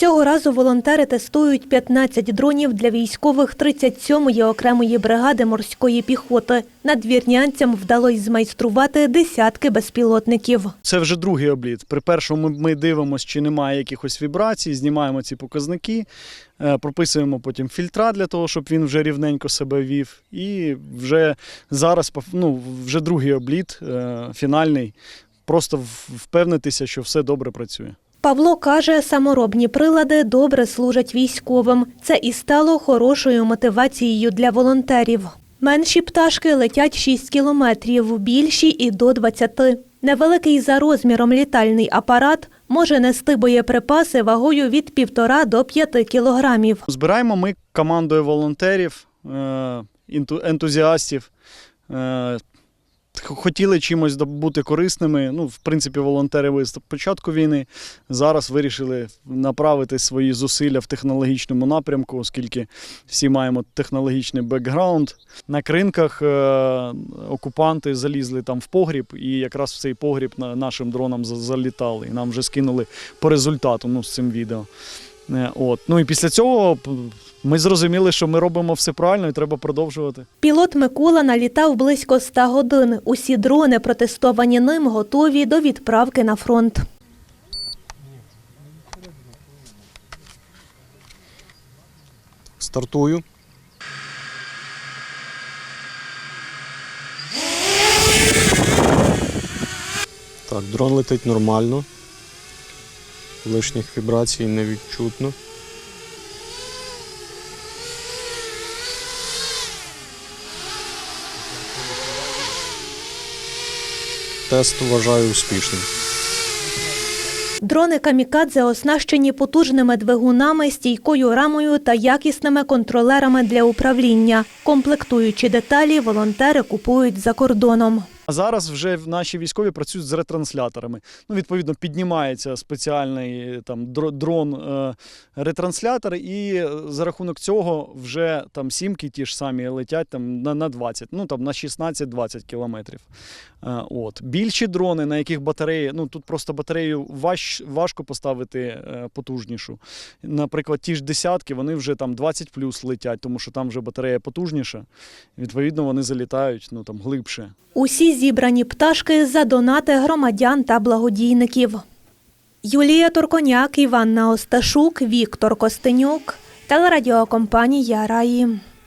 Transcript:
Цього разу волонтери тестують 15 дронів для військових 37-ї окремої бригади морської піхоти. Надвірнянцям вдалося змайструвати десятки безпілотників. Це вже другий обліт. При першому ми, дивимося, чи немає якихось вібрацій, знімаємо ці показники, е, прописуємо потім фільтра для того, щоб він вже рівненько себе вів. І вже зараз ну, вже другий обліт, е, фінальний. Просто впевнитися, що все добре працює. Павло каже, саморобні прилади добре служать військовим. Це і стало хорошою мотивацією для волонтерів. Менші пташки летять 6 кілометрів, більші і до 20. Невеликий за розміром літальний апарат може нести боєприпаси вагою від 1,5 до 5 кілограмів. Збираємо ми командою волонтерів, е, ентузіастів. Хотіли чимось бути корисними. Ну, в принципі, волонтери ви початку війни зараз вирішили направити свої зусилля в технологічному напрямку, оскільки всі маємо технологічний бекграунд. На кринках е, окупанти залізли там в погріб, і якраз в цей погріб нашим дронам за- залітали. І нам вже скинули по результату ну, з цим відео. Е, От. Ну і після цього ми зрозуміли, що ми робимо все правильно і треба продовжувати. Пілот Микола налітав близько 100 годин. Усі дрони, протестовані ним, готові до відправки на фронт. Стартую. Так, дрон летить нормально. Лишніх вібрацій не відчутно. Тест вважаю успішним. Дрони камікадзе оснащені потужними двигунами, стійкою рамою та якісними контролерами для управління. Комплектуючі деталі волонтери купують за кордоном. А зараз вже наші військові працюють з ретрансляторами. Ну, відповідно, піднімається спеціальний там дрон е, і е, за рахунок цього вже там сімки ті ж самі летять там на, на 20, ну там на 16-20 кілометрів. Е, от. Більші дрони, на яких батареї, ну тут просто батарею важ, важко поставити потужнішу. Наприклад, ті ж десятки, вони вже там 20 плюс летять, тому що там вже батарея потужніша. Відповідно, вони залітають ну там глибше. Усі зібрані пташки за донати громадян та благодійників. Юлія Турконяк, Іванна Осташук, Віктор Костенюк, телерадіокомпанія Раї.